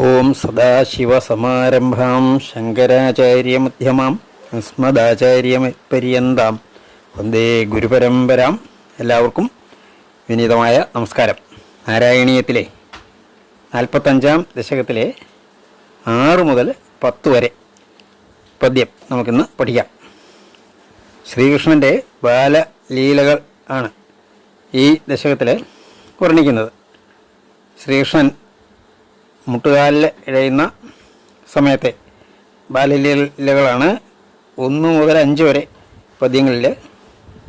ഓം സദാശിവസമാരംഭാം ശങ്കരാചാര്യമധ്യമാം അസ്മദാചാര്യപര്യന്താം വന്ദേ ഗുരുപരമ്പരാം. എല്ലാവർക്കും വിനീതമായ നമസ്കാരം. നാരായണീയത്തിലെ നാൽപ്പത്തഞ്ചാം ദശകത്തിലെ ആറ് മുതൽ പത്ത് വരെ പദ്യം നമുക്കിന്ന് പഠിക്കാം. ശ്രീകൃഷ്ണന്റെ ബാലലീലകൾ ആണ് ഈ ദശകത്തിൽ വർണിക്കുന്നത്. ശ്രീകൃഷ്ണൻ മുട്ടുകാലിൽ ഇഴയുന്ന സമയത്തെ ബാലലീലകളാണ് ഒന്ന് മുതൽ അഞ്ച് വരെ പദ്യങ്ങളിൽ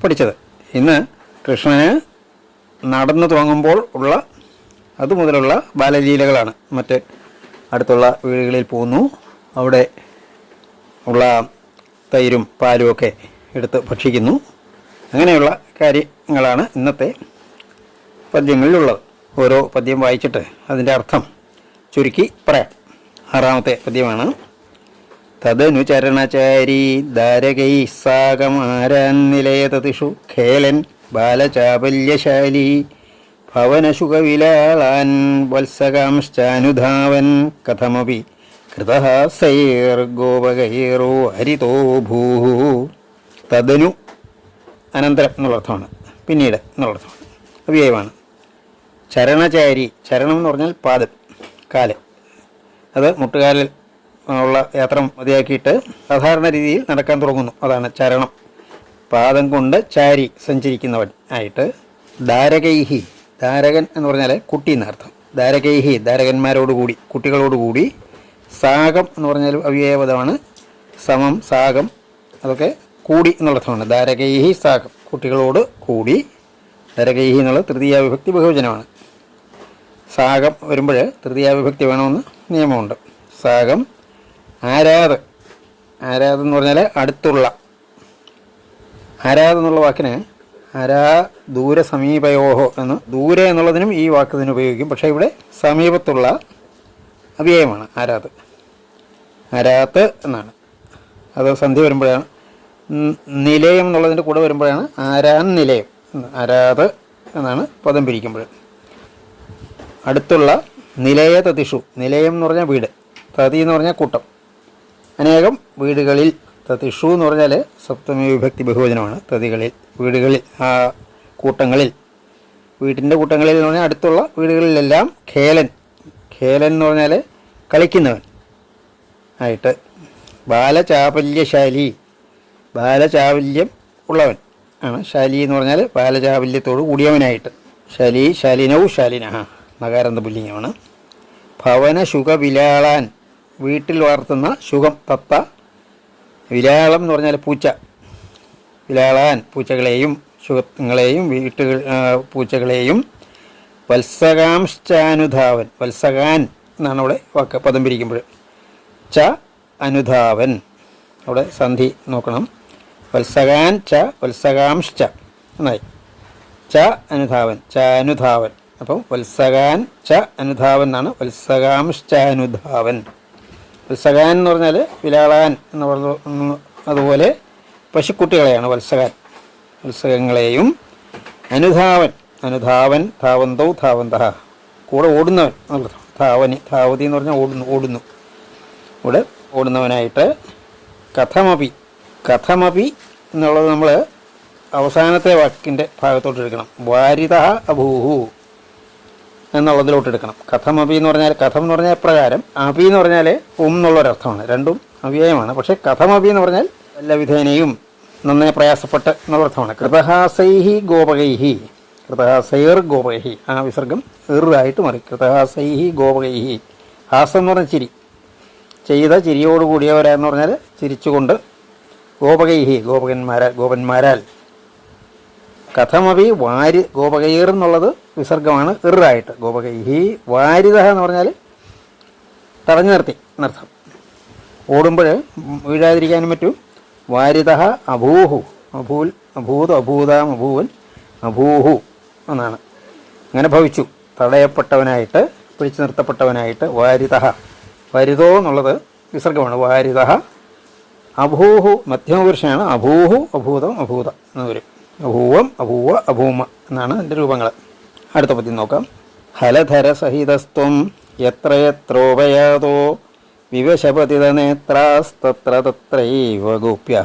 പഠിച്ചത്. ഇന്ന് കൃഷ്ണന് നടന്നു തുടങ്ങുമ്പോൾ ഉള്ള അതുമുതലുള്ള ബാലലീലകളാണ്. മറ്റ് അടുത്തുള്ള വീടുകളിൽ പോകുന്നു. അവിടെ ഉള്ള തൈരും പാലും ഒക്കെ എടുത്ത് ഭക്ഷിക്കുന്നു. അങ്ങനെയുള്ള കാര്യങ്ങളാണ് ഇന്നത്തെ പദ്യങ്ങളിലുള്ളത്. ഓരോ പദ്യം വായിച്ചിട്ട് അതിന്റെ അർത്ഥം ചുരുക്കി പറയാം. ആറാമത്തെ പദ്യമാണ്. തദനു ചരണചാരി ദാരകൈ സാഗമാരാൻ നിലയതതിഷു ഖേലൻ ബാലചാപല്യശാലി ഭവനശുഖവിലാളാൻ വത്സകാംശ്ചാനുധാവൻ കഥമപി കൃതഹാസൈർഗോപകൈറോ ഹരിതോ ഭൂ തദനു അനന്തരം എന്നുള്ളർത്ഥമാണ്. പിന്നീട് എന്നുള്ളർത്ഥമാണ്. അവ്യയമാണ്. ചരണചാരി ചരണം എന്ന് പറഞ്ഞാൽ പാദം. കാൽ. അത് മുട്ടുകാലിൽ ഉള്ള യാത്ര മതിയാക്കിയിട്ട് സാധാരണ രീതിയിൽ നടക്കാൻ തുടങ്ങുന്നു. അതാണ് ചരണം. പാദം കൊണ്ട് ചാരി സഞ്ചരിക്കുന്നവൻ ആയിട്ട് ധാരകൈഹി ധാരകൻ എന്ന് പറഞ്ഞാൽ കുട്ടി എന്നർത്ഥം ധാരകൈഹി ധാരകന്മാരോടുകൂടി കുട്ടികളോടുകൂടി സാഗം എന്ന് പറഞ്ഞാൽ അവ്യയപദമാണ്. സമം സാഗം അതൊക്കെ കൂടി എന്നുള്ളതാണ്. ധാരകൈഹി സാഗം കുട്ടികളോട് കൂടി ധാരകൈഹി എന്നുള്ള തൃതീയ വിഭക്തി ബഹുവചനമാണ്. സാഗം വരുമ്പോൾ തൃതീയ വിഭക്തി വേണമെന്ന് നിയമമുണ്ട്. സാഗം ആരാത് ആരാത് എന്ന് പറഞ്ഞാൽ അടുത്തുള്ള ആരാത് എന്നുള്ള വാക്കിന് ആരാ ദൂര സമീപയോഹോ എന്ന് ദൂരെ എന്നുള്ളതിനും ഈ വാക്ക് ഇതിന് ഉപയോഗിക്കും. പക്ഷേ ഇവിടെ സമീപത്തുള്ള അവ്യയമാണ് ആരാത് ആരാത്ത് എന്നാണ്. അത് സന്ധി വരുമ്പോഴാണ്. നിലയം എന്നുള്ളതിന്റെ കൂടെ വരുമ്പോഴാണ് ആരാൻ നിലയം. ആരാത് എന്നാണ് പദം പിരിക്കുമ്പോൾ അടുത്തുള്ള നിലയ തതിഷു. നിലയം എന്ന് പറഞ്ഞാൽ വീട്. തതി എന്ന് പറഞ്ഞാൽ കൂട്ടം. അനേകം വീടുകളിൽ തതിഷു എന്ന് പറഞ്ഞാൽ സപ്തമി വിഭക്തി ബഹുവചനമാണ്. തതികളിൽ വീടുകളിൽ ആ കൂട്ടങ്ങളിൽ. വീട്ടിന്റെ കൂട്ടങ്ങളിൽ എന്ന് പറഞ്ഞാൽ അടുത്തുള്ള വീടുകളിലെല്ലാം ഖേലൻ. ഖേലൻ എന്ന് പറഞ്ഞാൽ കളിക്കുന്നവൻ ആയിട്ട്. ബാലചാപല്യശാലി ബാലചാപല്യം ഉള്ളവൻ ആണ്. ശാലി എന്ന് പറഞ്ഞാൽ ബാലചാപല്യത്തോട് കൂടിയവനായിട്ട്. ശാലി ശാലിനവും ശാലിനഹ. നകാരന്ത പുല്ലിംഗമാണ് ഭവന ശുഖവിലാളാൻ വീട്ടിൽ വളർത്തുന്ന ശുഖം തത്ത. വിലാളം എന്ന് പറഞ്ഞാൽ പൂച്ച. വിലാളാൻ പൂച്ചകളെയും ശുഖങ്ങളെയും വീട്ടുകൾ ആ, പൂച്ചകളെയും വത്സകാംശ്ചാനുധാവൻ വത്സകാൻ എന്നാണ് അവിടെ വാക്ക് പദം പിരിക്കുമ്പോൾ ച അനുധാവൻ. അവിടെ സന്ധി നോക്കണം. വത്സകാൻ ച വത്സകാംശ്ച എന്നായി ച അനുധാവൻ ച അനുധാവൻ. അപ്പം വത്സകാൻ ച അനുധാവൻ എന്നാണ്. വത്സകാംശ്ചാനുധാവൻ. വത്സകാൻ എന്ന് പറഞ്ഞാൽ വിലാളാൻ എന്ന് പറഞ്ഞു അതുപോലെ പശുക്കുട്ടികളെയാണ് വത്സകാൻ. വത്സകങ്ങളെയും അനുധാവൻ. അനുധാവൻ ധാവന്തൗ ധാവന്ത കൂടെ ഓടുന്നവൻ എന്നുള്ളത് ധാവനി ധാവതി എന്ന് പറഞ്ഞാൽ ഓടുന്നു ഓടുന്നു. ഇവിടെ ഓടുന്നവനായിട്ട് കഥമപി. കഥമപി എന്നുള്ളത് നമ്മൾ അവസാനത്തെ വാക്കിന്റെ ഭാഗത്തോട്ട് എടുക്കണം. വാരിത അഭൂഹു. എന്നുള്ളതിലോട്ട് എടുക്കണം. കഥം അഭി എന്ന് പറഞ്ഞാൽ കഥം എന്ന് പറഞ്ഞാൽ പ്രകാരം അപി എന്ന് പറഞ്ഞാൽ ഉം എന്നുള്ളൊരർത്ഥമാണ് രണ്ടും അവ്യയമാണ്. പക്ഷേ കഥം അഭി എന്ന് പറഞ്ഞാൽ എല്ലാ വിധേനയും നന്നേ പ്രയാസപ്പെട്ട് എന്നുള്ള അർത്ഥമാണ്. കൃതഹാസൈഹി ഗോപകൈഹി. കൃതഹാസൈർ ഗോപകൈഹി. ആ വിസർഗം ഇറായിട്ട് മാറി. കൃതഹാസൈഹി ഗോപകൈഹി. ഹാസം എന്ന് പറഞ്ഞാൽ ചിരി. ചെയ്ത ചിരിയോടുകൂടിയവരാന്ന് പറഞ്ഞാൽ ചിരിച്ചുകൊണ്ട് ഗോപകൈഹി ഗോപകന്മാരാൽ ഗോപന്മാരാൽ. കഥമപി വാരി ഗോപകൈർ എന്നുള്ളത് വിസർഗമാണ് ഇറായിട്ട്. ഗോപകൈഹി വാരിത എന്ന് പറഞ്ഞാൽ തടഞ്ഞു നിർത്തി എന്നർത്ഥം ഓടുമ്പോൾ വീഴാതിരിക്കാനും പറ്റും. വാരിത അഭൂഹു. അഭൂൽ അഭൂത് അഭൂതാം അഭൂവൻ അഭൂഹു എന്നാണ്. അങ്ങനെ ഭവിച്ചു. തടയപ്പെട്ടവനായിട്ട് പിടിച്ചു നിർത്തപ്പെട്ടവനായിട്ട് വാരിത വരിതോ എന്നുള്ളത് വിസർഗമാണ് വാരിത അഭൂഹു. മധ്യമപുരുഷനാണ് അഭൂഹു അഭൂതം അഭൂത എന്ന് വരും. അഭൂവം അഭൂവ അഭൂമ എന്നാണ് അതിന്റെ രൂപങ്ങൾ അടുത്ത പദ്യം നോക്കാം. ഹലധര സഹിതസ്ത്വം എത്ര എത്രോപയാതോ വിവശപതിതനേത്രാസ്തത്ര തത്രൈവ ഗോപ്യ.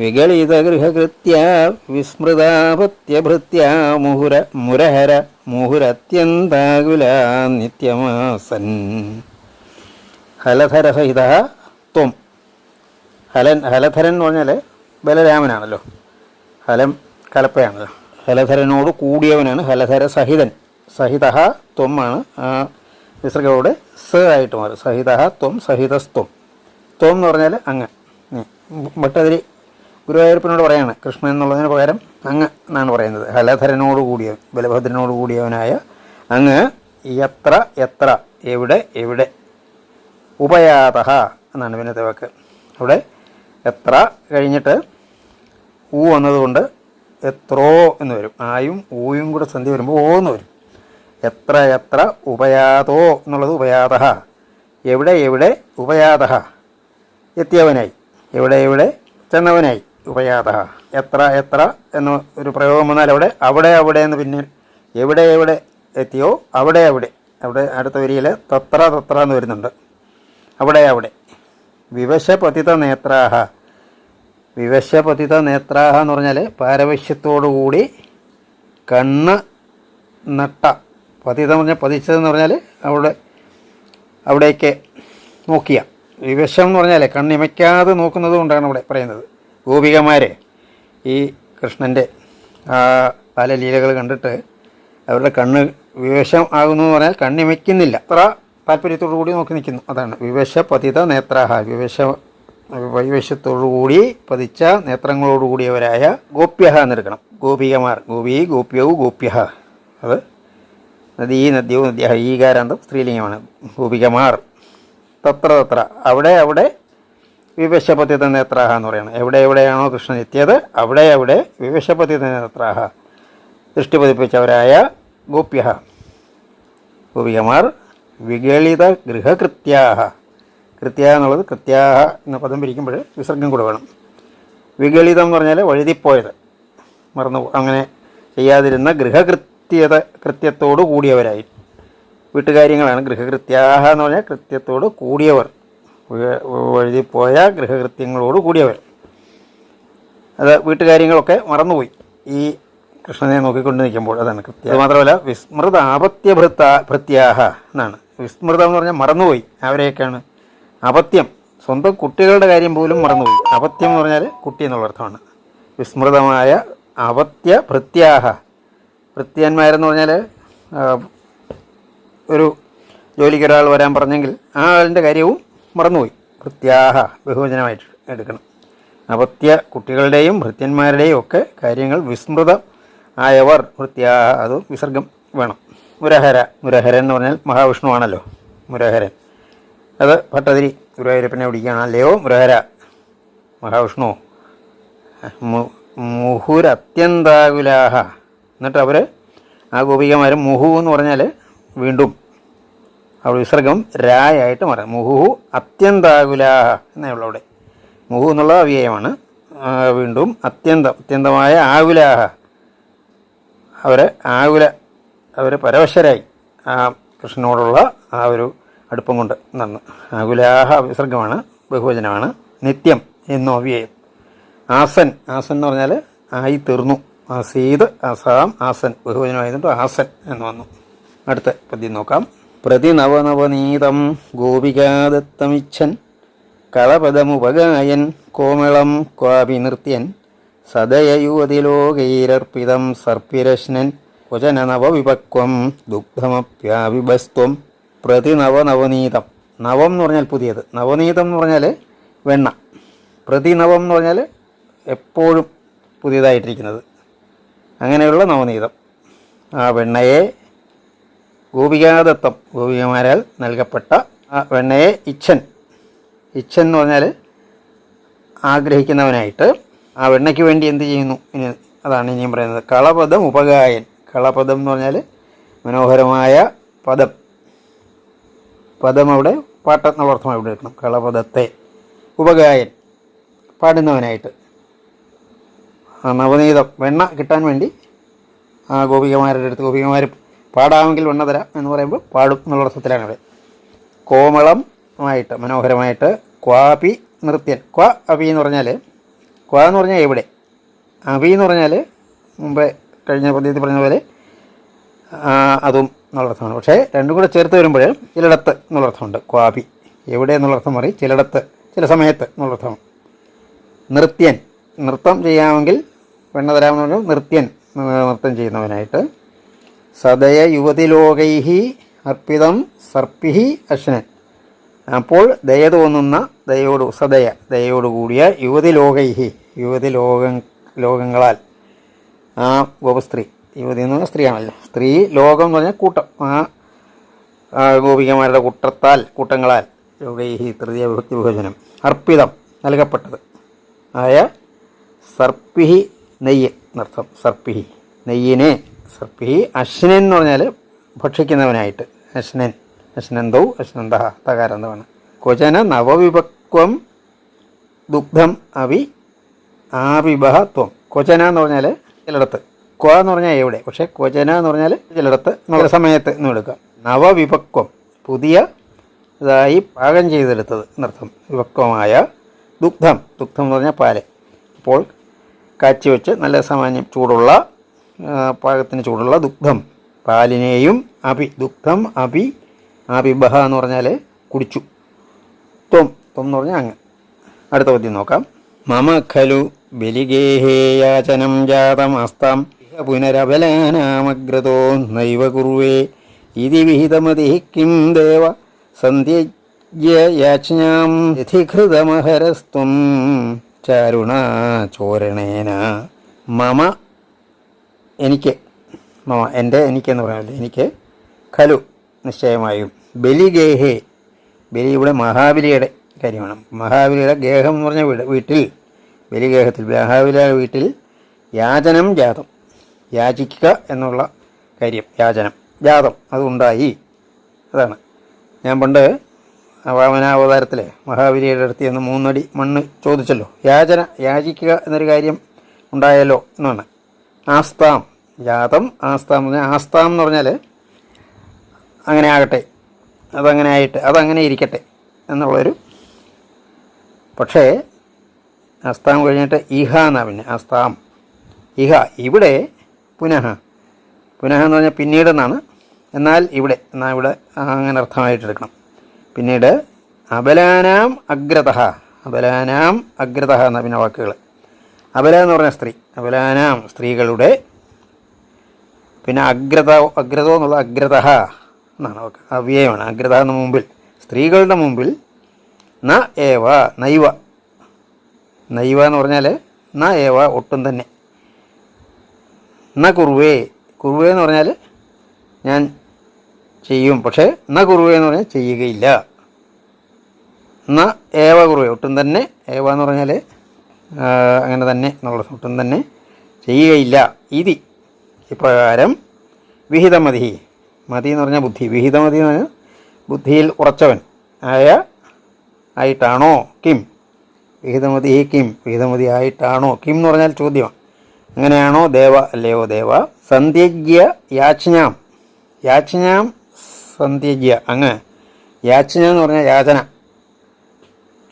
വിഗളിതഗൃഹകൃത്യ വിസ്മൃതാപത്യഭൃത്യ മുഹുര മുരഹര മുഹുരത്യന്താകുല നിത്യമാസൻ ഹലധരസഹിത ത്വം. ഹലൻ ഹലധരൻ എന്ന് പറഞ്ഞാൽ ബലരാമനാണല്ലോ. ഹലം കലപ്പയാണല്ലോ ഹലധരനോട് കൂടിയവനാണ്. ഹലധര സഹിതൻ സഹിത ത്വമാണ്. ആ വിസർഗയോടെ സ ആയിട്ട് മാറും. സഹിത ത്വം സഹിതസ്ത്വം. ത്വം എന്ന് പറഞ്ഞാൽ അങ്ങ്. ഭട്ടതിരി ഗുരുവായൂരപ്പനോട് പറയാണ് കൃഷ്ണൻ എന്നുള്ളതിന് പകരം അങ്ങ് എന്നാണ് പറയുന്നത്. ഹലധരനോട് കൂടിയവൻ ബലഭദ്രനോട് കൂടിയവനായ അങ്ങ് എത്ര എത്ര എവിടെ എവിടെ? ഉപയാത എന്നാണ് പിന്നത്തെ വാക്ക്. അവിടെ എത്ര കഴിഞ്ഞിട്ട് ഊ വന്നതുകൊണ്ട് എത്രോ എന്ന് വരും. ആയും ഊയും കൂടെ സന്ധി വരുമ്പോൾ ഓ എന്ന് വരും. എത്ര എത്ര ഉപയാതോ എന്നുള്ളത് ഉപയാത എവിടെ എവിടെ ഉപയാത എത്തിയവനായി. എവിടെ എവിടെ ചെന്നവനായി. ഉപയാത എത്ര എത്ര എന്ന ഒരു പ്രയോഗം വന്നാൽ അവിടെ അവിടെ അവിടെ എന്ന് പിന്നെ എവിടെ എവിടെ എത്തിയോ അവിടെ അവിടെ. അവിടെ അടുത്ത വരിയിൽ തത്ര തത്ര എന്ന് വരുന്നുണ്ട്. അവിടെ അവിടെ. വിവശ പതിത നേത്രാഹ. വിവശപതിത നേത്രാഹ എന്ന് പറഞ്ഞാൽ പാരവശ്യത്തോടുകൂടി കണ്ണ് നട്ട. പതിതം എന്ന് പറഞ്ഞാൽ പതിച്ചതെന്ന് പറഞ്ഞാൽ അവിടെ അവിടേക്ക് നോക്കിയ. വിവശം എന്ന് പറഞ്ഞാൽ കണ്ണിമയ്ക്കാതെ നോക്കുന്നത് കൊണ്ടാണ് ഇവിടെ പറയുന്നത്. ഗോപികമാരെ ഈ കൃഷ്ണന്റെ പല ലീലകൾ കണ്ടിട്ട് അവരുടെ കണ്ണ് വിവശം ആകുന്നു എന്ന് പറഞ്ഞാൽ കണ്ണിമയ്ക്കുന്നില്ല. അത്ര താല്പര്യത്തോടു കൂടി നോക്കി നിൽക്കുന്നു. അതാണ് വിവശ പതിത നേത്രാഹ വിവശ വൈവശത്തോടുകൂടി പതിച്ച നേത്രങ്ങളോടുകൂടിയവരായ ഗോപ്യഹ എന്നെടുക്കണം ഗോപികമാർ. ഗോപി ഗോപ്യവും ഗോപ്യഹ. അത് നദീ നദ്യവും നദ്യ ഈകാരാന്തം സ്ത്രീലിംഗമാണ്. ഗോപികമാർ. തത്ര തത്ര. അവിടെ അവിടെ വിവശപതിത നേത്രാഹ എന്ന് പറയുന്നത് എവിടെ എവിടെയാണോ കൃഷ്ണൻ എത്തിയത് അവിടെ അവിടെ വിവശപതിത നേത്രാഹ ദൃഷ്ടി പതിപ്പിച്ചവരായ ഗോപ്യ ഗോപികമാർ വിഗളിത ഗൃഹകൃത്യാഹ കൃത്യ എന്നുള്ളത് കൃത്യാഹ എന്ന പദം പിരിക്കുമ്പോൾ വിസർഗം കൂടെ വേണം വിഗളിതം എന്ന് പറഞ്ഞാൽ വഴുതിപ്പോയത്. മറന്നു അങ്ങനെ ചെയ്യാതിരുന്ന ഗൃഹകൃത്യത കൃത്യത്തോട് കൂടിയവരായി. വീട്ടുകാര്യങ്ങളാണ് ഗൃഹകൃത്യാഹ എന്ന് പറഞ്ഞാൽ കൃത്യത്തോട് കൂടിയവർ. വഴുതിപ്പോയ ഗൃഹകൃത്യങ്ങളോട് കൂടിയവർ. അത് വീട്ടുകാര്യങ്ങളൊക്കെ മറന്നുപോയി. ഈ കൃഷ്ണനെ നോക്കിക്കൊണ്ട് നിൽക്കുമ്പോൾ അതാണ് കൃത്യ. അത് മാത്രമല്ല വിസ്മൃത ആപത്യഭൃത്ത ഭൃത്യാഹ എന്നാണ്. വിസ്മൃതം എന്ന് പറഞ്ഞാൽ മറന്നുപോയി. അവരെയൊക്കെയാണ് അപത്യം. സ്വന്തം കുട്ടികളുടെ കാര്യം പോലും മറന്നുപോയി. അപത്യം എന്ന് പറഞ്ഞാൽ കുട്ടി എന്നുള്ള അർത്ഥമാണ്. വിസ്മൃതമായ അപത്യ ഭൃത്യാഹ ഭൃത്യന്മാരെന്ന് പറഞ്ഞാൽ ഒരു ജോലിക്ക് ഒരാൾ വരാൻ പറഞ്ഞെങ്കിൽ ആ ആളിന്റെ കാര്യവും മറന്നുപോയി. ഭൃത്യാഹ ബഹുവചനമായിട്ട് എടുക്കണം. അപത്യ കുട്ടികളുടെയും ഭൃത്യന്മാരുടെയും ഒക്കെ കാര്യങ്ങൾ വിസ്മൃത ആയവർ ഭൃത്യാഹ അത് വിസർഗം വേണം. മുരഹര മുരഹരൻ എന്ന് പറഞ്ഞാൽ മഹാവിഷ്ണുവാണല്ലോ. മുരഹരൻ. അത് ഭട്ടതിരി ഗുരുവായൂരപ്പനെ പിടിക്കുകയാണ്. അല്ലയോ മുരഹര മഹാവിഷ്ണു. മുഹുരത്യന്താകുലാഹ. എന്നിട്ട് അവർ ആ ഗോപികമാർ മുഹു എന്ന് പറഞ്ഞാൽ വീണ്ടും അവിടെ വിസർഗം രായായിട്ട് മാറാം. മുഹു അത്യന്താകുലാഹ എന്നേ ഉള്ളൂ അവിടെ. മുഹു എന്നുള്ള അവ്യയമാണ്. വീണ്ടും അത്യന്തം അത്യന്തമായ ആകുലാഹ. അവർ ആകുല അവർ പരവശരായി ആ കൃഷ്ണനോടുള്ള ആ ഒരു അടുപ്പം കൊണ്ട് നടന്ന് ആകുലാഹ വിസർഗമാണ് ബഹുവചനമാണ്. നിത്യം എന്നോ അവ്യയം ആസൻ ആസൻ എന്ന് പറഞ്ഞാൽ ആയി തീർന്നു ആസീത് ആസാം ആസൻ. ബഹുവചനമായതുകൊണ്ട് ആസൻ എന്ന് വന്നു. അടുത്ത പദ്യം നോക്കാം. പ്രതി പ്രതിനവനവനീതം ഗോപികാദത്തമിച്ഛൻ കളപദമുപഗായൻ കോമളം ക്വാപി നൃത്യൻ സദയയുവതിലോകൈരർപ്പിതം സർപ്പിരശ്നൻ വചനനവവിപക്വം ദുഗ്ധമപ്യാവിഭസ്ത്വം പ്രതിനവനവനീതം നവം എന്ന് പറഞ്ഞാൽ പുതിയത്. നവനീതം എന്ന് പറഞ്ഞാൽ വെണ്ണ. പ്രതിനവം എന്ന് പറഞ്ഞാൽ എപ്പോഴും പുതിയതായിട്ടിരിക്കുന്നത്. അങ്ങനെയുള്ള നവനീതം. ആ വെണ്ണയെ ഗോപികാദത്തം. ഗോപികമാരാൽ നൽകപ്പെട്ട ആ വെണ്ണയെ ഇച്ഛൻ. ഇച്ഛൻ എന്ന് പറഞ്ഞാൽ ആഗ്രഹിക്കുന്നവനായിട്ട് ആ വെണ്ണയ്ക്ക് വേണ്ടി എന്ത് ചെയ്യുന്നു? ഇനി അതാണ് ഇനിയും പറയുന്നത്. കളപദം ഉപഗായൻ. കളപദം എന്ന് പറഞ്ഞാൽ മനോഹരമായ പദം. പദം അവിടെ പാട്ടെന്നുള്ള അർത്ഥം അവിടെ കളപദത്തെ. ഉപഗായൻ. പാടുന്നവനായിട്ട്. നവനീതം. വെണ്ണ കിട്ടാൻ വേണ്ടി ആ ഗോപികമാരുടെ അടുത്ത് ഗോപികമാർ പാടാമെങ്കിൽ വെണ്ണ തരാം എന്ന് പറയുമ്പോൾ പാടും എന്നുള്ള അർത്ഥത്തിലാണ് ഇവിടെ കോമളമായിട്ട് മനോഹരമായിട്ട് ക്വാപി നൃത്യൻ. ക്വ അപി എന്ന് പറഞ്ഞാൽ ക്വ എന്ന് പറഞ്ഞാൽ എവിടെ? അപി എന്ന് പറഞ്ഞാൽ മുമ്പേ കഴിഞ്ഞ പദ്ധതി പറഞ്ഞ പോലെ അതും എന്നുള്ള അർത്ഥമാണ് പക്ഷേ രണ്ടും കൂടെ ചേർത്ത് വരുമ്പോൾ ചിലയിടത്ത് എന്നുള്ള അർത്ഥമുണ്ട് ക്വാപി എവിടെ എന്നുള്ള അർത്ഥം മാറി ചിലയിടത്ത് ചില സമയത്ത് എന്നുള്ള അർത്ഥമാണ് നൃത്യൻ നൃത്തം ചെയ്യാമെങ്കിൽ വെണ്ണ തരാമെന്ന് പറഞ്ഞു നൃത്യൻ നൃത്തം ചെയ്യുന്നവനായിട്ട്. സദയ യുവതിലോകൈഹി അർപ്പിതം സർപ്പിഹി അശ്വനൻ അപ്പോൾ ദയ തോന്നുന്ന ദയോട് സദയ ദയോട് കൂടിയ യുവതി ലോകൈഹി യുവതി ലോകം ലോകങ്ങളാൽ ആ ഗോപസ്ത്രീ യുവതി എന്ന് പറഞ്ഞാൽ സ്ത്രീയാണല്ലോ. സ്ത്രീ ലോകം എന്ന് പറഞ്ഞാൽ കൂട്ടം. ആ ഗോപികമാരുടെ കൂട്ടത്താൽ കൂട്ടങ്ങളാൽ യോഗൈഹി തൃതീയ വിഭക്തി വിഭജനം അർപ്പിതം നൽകപ്പെട്ടത്. ആയ സർപ്പിഹി നെയ്യ് എന്നർത്ഥം സർപ്പിഹി നെയ്യിനെ സർപ്പിഹി അശ്നൻ എന്ന് പറഞ്ഞാൽ ഭക്ഷിക്കുന്നവനായിട്ട്. അശ്നൻ അശ്നന്തൗ അശ്നന്ത തകാരന്തമാണ്. ക്വചന നവവിഭക്വം ദുഗ്ധം അവി ആവിഭത്വം ക്വചന എന്ന് പറഞ്ഞാൽ ചിലയിടത്ത് ക്വ എന്ന് പറഞ്ഞാൽ എവിടെ? പക്ഷേ ക്വചന എന്ന് പറഞ്ഞാൽ ചിലയിടത്ത് നല്ല സമയത്ത് എന്ന് എടുക്കാം നവവിഭക്വം പുതിയ ഇതായി പാകം ചെയ്തെടുത്തത് എന്നർത്ഥം. വിഭക്വമായ ദുഗ്ധം. ദുഗ്ധം എന്ന് പറഞ്ഞാൽ പാൽ. അപ്പോൾ കാച്ചി വെച്ച് നല്ല സാമാന്യം ചൂടുള്ള പാകത്തിന് ചൂടുള്ള ദുഗ്ധം. പാലിനെയും അഭി ദുഗ്ധം അഭി അഭിബഹ എന്ന് പറഞ്ഞാൽ കുടിച്ചു. ത്വം. ത്വം എന്ന് പറഞ്ഞാൽ അങ്ങ്. അടുത്ത പദ്യം നോക്കാം. മമ ഖലു ബലിഗേഹേയാചനം ജാതം ഇഹ പുനരബലാനാമഗ്രതോ നൈവ കുറുവേ. ഇതി വിഹിതമതി കിം ദേവ? യഥികൃതമഹരസ്ത്വം ചാരുണ ചോരണേന. മമ എനിക്ക് മമ എന്റെ എനിക്കെന്ന് പറയാമല്ലോ എനിക്ക് ഖലു നിശ്ചയമായും. ബലിഗേഹേ. ബലി ഇവിടെ മഹാബലിയുടെ കാര്യമാണ്. മഹാബലിയുടെ ഗേഹം എന്ന് പറഞ്ഞ വീട്ടിൽ ബലിഗേഹത്തിൽ മഹാബലിയുടെ വീട്ടിൽ യാചനം ജാതം. യാചിക്കുക എന്നുള്ള കാര്യം. യാചനം. ജാതം അതുണ്ടായി. അതാണ്. ഞാൻ പണ്ട് വാമനാവതാരത്തിലെ മഹാബലിയുടെ അടുത്ത് നിന്ന് മൂന്നടി മണ്ണ് ചോദിച്ചല്ലോ. യാചന യാചിക്കുക എന്നൊരു കാര്യം ഉണ്ടായല്ലോ എന്നാണ്. ആസ്താം ജാതം ആസ്താം എന്ന് പറഞ്ഞാൽ ആസ്താം എന്ന് പറഞ്ഞാൽ അങ്ങനെ ആകട്ടെ. അതങ്ങനെ ആയിട്ട് അതങ്ങനെ ഇരിക്കട്ടെ എന്നുള്ളൊരു പക്ഷേ അസ്താം കഴിഞ്ഞിട്ട് ഇഹ എന്നാ പിന്നെ അസ്താം ഇഹ. ഇവിടെ പുനഃ. പുനഃ എന്ന് പറഞ്ഞാൽ പിന്നീട് എന്നാണ് എന്നാൽ ഇവിടെ എന്നാൽ ഇവിടെ അങ്ങനെ അർത്ഥമായിട്ട് എടുക്കണം പിന്നീട് അബലാനാം അഗ്രത അബലാനാം അഗ്രത എന്ന പിന്നെ വാക്കുകൾ അബല എന്ന് പറഞ്ഞ സ്ത്രീ. അബലാനാം സ്ത്രീകളുടെ പിന്നെ അഗ്രത അഗ്രതോ എന്നുള്ള അഗ്രത എന്നാണ് വാക്ക്. അവ്യയമാണ്. അഗ്രത എന്ന മുമ്പിൽ സ്ത്രീകളുടെ മുമ്പിൽ ന ഏവ നൈവ. നൈവ എന്ന് പറഞ്ഞാൽ ന ഏവ ഒട്ടും തന്നെ. ന കുറുവേ. കുറുവേ എന്ന് പറഞ്ഞാൽ ഞാൻ ചെയ്യും. പക്ഷേ ന കുറുവേ എന്ന് പറഞ്ഞാൽ ചെയ്യുകയില്ല. ന ഏവ കുറുവേ. ഒട്ടും തന്നെ ഏവ എന്ന് പറഞ്ഞാൽ അങ്ങനെ തന്നെ എന്നുള്ള ഒട്ടും തന്നെ ചെയ്യുകയില്ല. ഇതി. ഇപ്രകാരം വിഹിതമതി മതി. എന്ന് പറഞ്ഞാൽ ബുദ്ധി. വിഹിതമതി എന്ന് പറഞ്ഞാൽ ബുദ്ധിയിൽ ഉറച്ചവൻ ആയ ആയിട്ടാണോ കിം? വിഹിതമതി കിം. വിഹിതമതി ആയിട്ടാണോ കിം എന്ന് പറഞ്ഞാൽ ചോദ്യമാണ്. അങ്ങനെയാണോ ദേവ അല്ലയോ ദേവ? സന്ധ്യജ്ഞ യാച്ഞാം യാച്ഞാം സന്ധ്യജ്ഞ അങ്ങ്. യാച്ഞ എന്ന് പറഞ്ഞാൽ യാചന.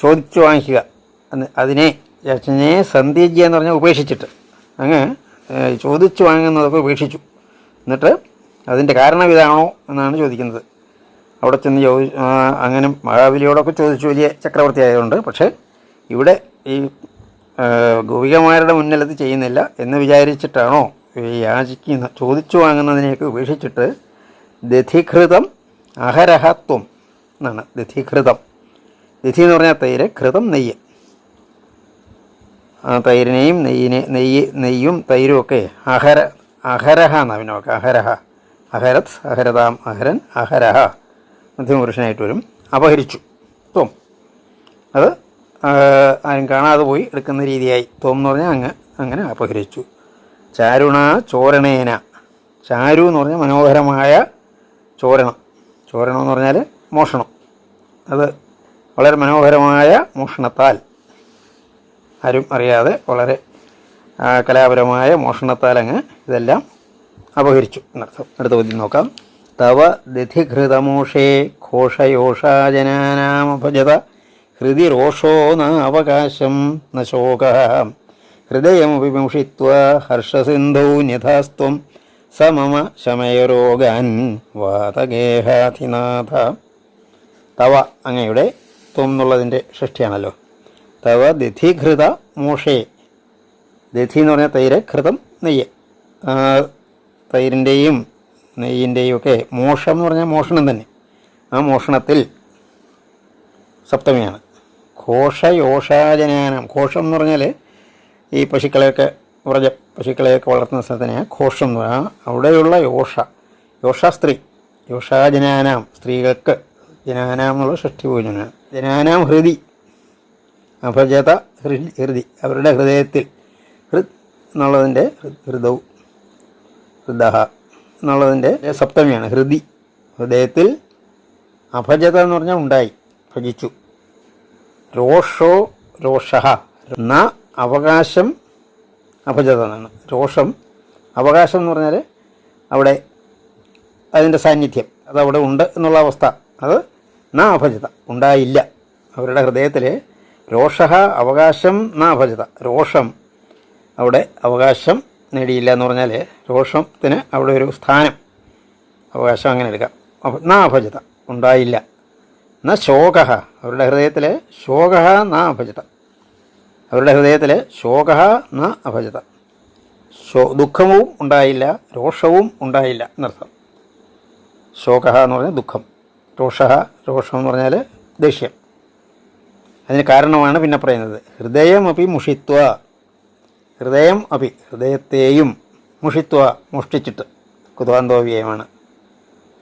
ചോദിച്ചു വാങ്ങിക്കുക. അതിനെ യാചനയെ സന്ധ്യജ്ഞ എന്ന് പറഞ്ഞാൽ ഉപേക്ഷിച്ചിട്ട്. അങ്ങ് ചോദിച്ചു വാങ്ങുന്നതൊക്കെ ഉപേക്ഷിച്ചു. എന്നിട്ട് അതിന്റെ കാരണം ഇതാണോ എന്നാണ് ചോദിക്കുന്നത്. അവിടെ ചെന്ന് ചോദി അങ്ങനെ മഹാബലിയോടൊക്കെ ചോദിച്ചു. വലിയ ചക്രവർത്തി ആയതുകൊണ്ട് പക്ഷേ ഇവിടെ ഈ ഗോപികമാരുടെ മുന്നിൽ അത് ചെയ്യുന്നില്ല എന്ന് വിചാരിച്ചിട്ടാണോ യാചിക്കുന്ന ചോദിച്ചു വാങ്ങുന്നതിനെയൊക്കെ ഉപേക്ഷിച്ചിട്ട് ദധിഘൃതം അഹരഹത്വം എന്നാണ് ദധിഘൃതം ദധി എന്ന് പറഞ്ഞാൽ തൈര് ഘൃതം നെയ്യ്. തൈരിനെയും നെയ്യിനെ നെയ്യ് നെയ്യും തൈരും ഒക്കെ അഹര അഹരഹ എന്നാണ് പിന്നെ നോക്കുക അഹരഹ. അഹരത് അഹരതാം അഹരൻ അഹരഹ. മധ്യമപുരുഷനായിട്ട് വരും. അപഹരിച്ചു. ത്വം. അത് ആരും കാണാതെ പോയി എടുക്കുന്ന രീതിയായി. തോം എന്ന് പറഞ്ഞാൽ അങ്ങ് അങ്ങനെ അപഹരിച്ചു. ചാരുണ ചോരണേന. ചാരു എന്ന് പറഞ്ഞാൽ മനോഹരമായ ചോരണം. ചോരണം എന്ന് പറഞ്ഞാൽ മോഷണം. അത് വളരെ മനോഹരമായ മോഷണത്താൽ. ആരും അറിയാതെ വളരെ കലാപരമായ മോഷണത്താൽ അങ്ങ് ഇതെല്ലാം അപഹരിച്ചു. എന്നർത്ഥം. അടുത്ത പദ്യം നോക്കാം. തവ ദധിഘൃതമോഷേ ഘോഷയോഷാജനാനാമഭജത. ഹൃദി രോഷോ നാവകാശം ന ഹൃദയം ഹൃദയമഭിമുഷിത്വ ഹർഷസിന്ധൗ ന്യഥാസ്ത്വം സ മമ ശമയരോഗാൻ വാതഗേഹാധിനാഥ. തവ അങ്ങയുടെ ത്വം എന്നുള്ളതിന്റെ ഷഷ്ടിയാണല്ലോ. തവ ദധിഘൃത മോഷേ. ദധി എന്ന് പറഞ്ഞാൽ തൈര് ഘൃതം നെയ്യ്. തൈരിന്റെയും നെയ്യിന്റെയും ഒക്കെ മോഷം എന്ന് പറഞ്ഞാൽ മോഷണം തന്നെ. ആ മോഷണത്തിൽ സപ്തമിയാണ്. ഘോഷയോഷാജനാനം ഘോഷം എന്ന് പറഞ്ഞാൽ ഈ പശുക്കളെയൊക്കെ വ്രജ പശുക്കളെയൊക്കെ വളർത്തുന്ന സ്ഥലത്തിനെ ഘോഷം എന്ന് പറഞ്ഞാൽ അവിടെയുള്ള യോഷ യോഷ സ്ത്രീ യോഷാജനാനാം സ്ത്രീകൾക്ക് ജനാനാം എന്നുള്ള സൃഷ്ടി പൂജനാണ് ജനാനാം ഹൃദി അഭജത ഹൃദി ഹൃദി. അവരുടെ ഹൃദയത്തിൽ ഹൃദ് എന്നുള്ളതിന്റെ ഹൃദൗ ഹൃദഹ എന്നുള്ളതിന്റെ സപ്തമിയാണ്. ഹൃദി ഹൃദയത്തിൽ അഭജത എന്ന് പറഞ്ഞാൽ ഉണ്ടായി ഭജിച്ചു. രോഷോ രോഷ ന അവകാശം അഭജത രോഷം അവകാശം എന്ന് പറഞ്ഞാൽ അവിടെ അതിന്റെ സാന്നിധ്യം. അത് അവിടെ ഉണ്ട് എന്നുള്ള അവസ്ഥ. അത് ന അഭജത ഉണ്ടായില്ല. അവരുടെ ഹൃദയത്തിൽ രോഷ അവകാശം ന അഭജത രോഷം അവിടെ അവകാശം നേടിയില്ല എന്ന് പറഞ്ഞാൽ രോഷത്തിന് അവിടെ ഒരു സ്ഥാനം. അവകാശം അങ്ങനെ എടുക്കാം. ന അഭജത ഉണ്ടായില്ല. ന ശോക. അവരുടെ ഹൃദയത്തിൽ ശോക ന അഭജത. അവരുടെ ഹൃദയത്തിൽ ശോക ന അഭജത. ശോ ദുഃഖവും ഉണ്ടായില്ല രോഷവും ഉണ്ടായില്ല എന്നർത്ഥം. ശോക എന്ന് പറഞ്ഞാൽ ദുഃഖം. രോഷ രോഷം എന്ന് പറഞ്ഞാൽ ദേഷ്യം. അതിന് കാരണമാണ് പിന്നെ പറയുന്നത്. ഹൃദയം അപ്പി മുഷിത്വ. ഹൃദയം അപി ഹൃദയത്തെയും മുഷിത്വ മുഷ്ടിച്ചിട്ട്. കുതാന്തോവ്യയമാണ്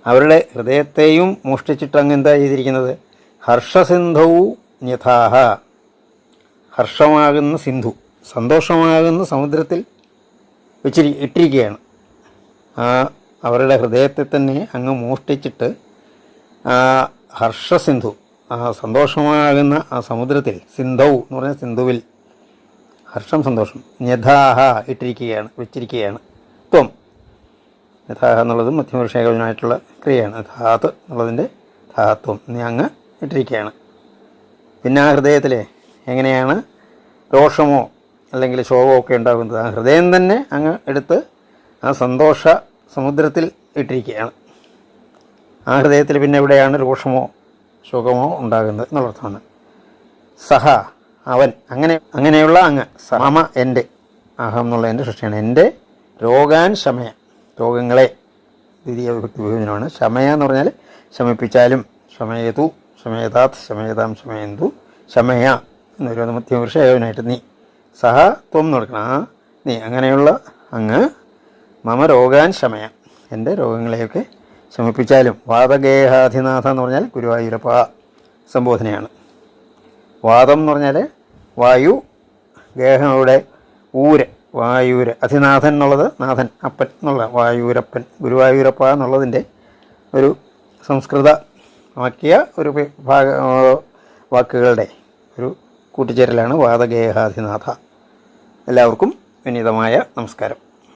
അവരുടെ ഹൃദയത്തെയും മോഷ്ടിച്ചിട്ടങ്ങ് എന്താ ചെയ്തിരിക്കുന്നത്? ഹർഷസിന്ധൗ ന്യഥാഹ. ഹർഷമാകുന്ന സിന്ധു സന്തോഷമാകുന്ന സമുദ്രത്തിൽ വെച്ചിരി ഇട്ടിരിക്കുകയാണ്. ആ അവരുടെ ഹൃദയത്തെ തന്നെ അങ്ങ് മോഷ്ടിച്ചിട്ട് ആ ഹർഷസിന്ധു ആ സന്തോഷമാകുന്ന ആ സമുദ്രത്തിൽ സിന്ധു എന്ന് പറഞ്ഞ സിന്ധുവിൽ ഹർഷം സന്തോഷം ന്യഥാഹ ഇട്ടിരിക്കുകയാണ് വെച്ചിരിക്കുകയാണ്. ത്വം. യഥാഹ എന്നുള്ളത് മധ്യമപുരുഷേകവനായിട്ടുള്ള ക്രിയയാണ്. ധാത്ത് എന്നുള്ളതിന്റെ ധാത്വം. നീ അങ്ങ് ഇട്ടിരിക്കുകയാണ്. പിന്നെ ആ ഹൃദയത്തിൽ എങ്ങനെയാണ് രോഷമോ അല്ലെങ്കിൽ ശോകമോ ഒക്കെ ഉണ്ടാകുന്നത്? ആ ഹൃദയം തന്നെ അങ്ങ് എടുത്ത് ആ സന്തോഷ സമുദ്രത്തിൽ ഇട്ടിരിക്കുകയാണ്. ആ ഹൃദയത്തിൽ പിന്നെ എവിടെയാണ് രോഷമോ ശോകമോ ഉണ്ടാകുന്നത് എന്നുള്ളതാണ്. സഹ അവൻ അങ്ങനെ അങ്ങനെയുള്ള അങ്ങ് സമ എന്റെ അഹം എന്നുള്ള എന്റെ സൃഷ്ടിയാണ്. എന്റെ രോഗാൻ ശമയ. രോഗങ്ങളെ ദ്വിതീയ വിഭക്തി വിഭജനമാണ്. ശമയ എന്ന് പറഞ്ഞാൽ ശമിപ്പിച്ചാലും ശമയതു ശമയതാത് ശമയതാം ശമയന്തു ശമയ എന്നൊരു മധ്യപുരുഷ ഏവനായിട്ട് നീ. സഹ ത്വം നടക്കണം ആ നീ. അങ്ങനെയുള്ള അങ്ങ് മമ രോഗാൻ ശമയ. എന്റെ രോഗങ്ങളെയൊക്കെ ശമിപ്പിച്ചാലും വാദഗേഹാധിനാഥ എന്ന് പറഞ്ഞാൽ ഗുരുവായൂരപ്പ സംബോധനയാണ്. വാദം എന്ന് പറഞ്ഞാൽ വായു ഗേഹങ്ങളുടെ ഊര്. വായൂര്. അധിനാഥൻ എന്നുള്ളത് നാഥൻ അപ്പൻ എന്നുള്ള വായൂരപ്പൻ ഗുരുവായൂരപ്പ എന്നുള്ളതിന്റെ ഒരു സംസ്കൃത ആക്കിയ ഒരു ഭാഗ വാക്കുകളുടെ ഒരു കൂട്ടിച്ചേരലാണ് വാദഗേഹാധിനാഥ. എല്ലാവർക്കും വിനീതമായ നമസ്കാരം.